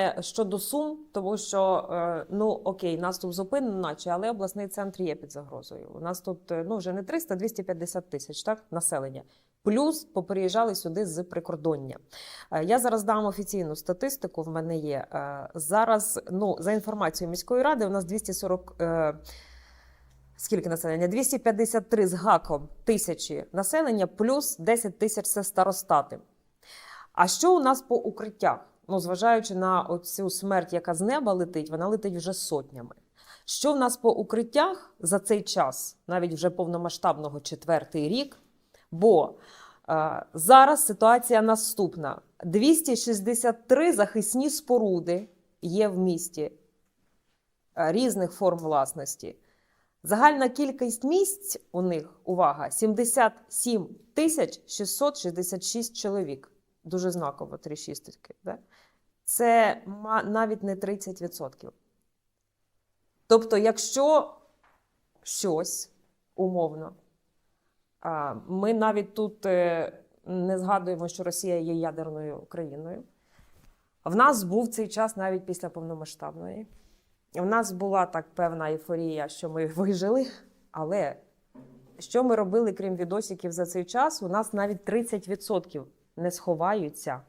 Е, Щодо сум, тому що е, ну окей, наступ зупинено, наче, але обласний центр є під загрозою. У нас тут е, ну вже не 300, 250 тисяч так населення. Плюс поприїжджали сюди з прикордоння. Я зараз дам офіційну статистику. В мене є зараз. Ну за інформацією міської ради, у нас 240... е, Скільки населення? 253 з гаком тисячі населення, плюс 10 тисяч це старостати. А що у нас по укриттях? Ну, зважаючи на оцю смерть, яка з неба летить, вона летить вже сотнями. Що в нас по укриттях за цей час, навіть вже повномасштабного четвертий рік? Бо е, зараз ситуація наступна: 263 захисні споруди є в місті е, різних форм власності. Загальна кількість місць у них, увага, 77 тисяч 666 чоловік. Дуже знаково три шістки. Да? Це навіть не 30%. Тобто, якщо щось умовно, ми навіть тут е, не згадуємо, що Росія є ядерною країною. В нас був цей час навіть після повномасштабної. У нас була так певна ейфорія, що ми вижили, але що ми робили, крім відосиків за цей час, у нас навіть 30% не сховаються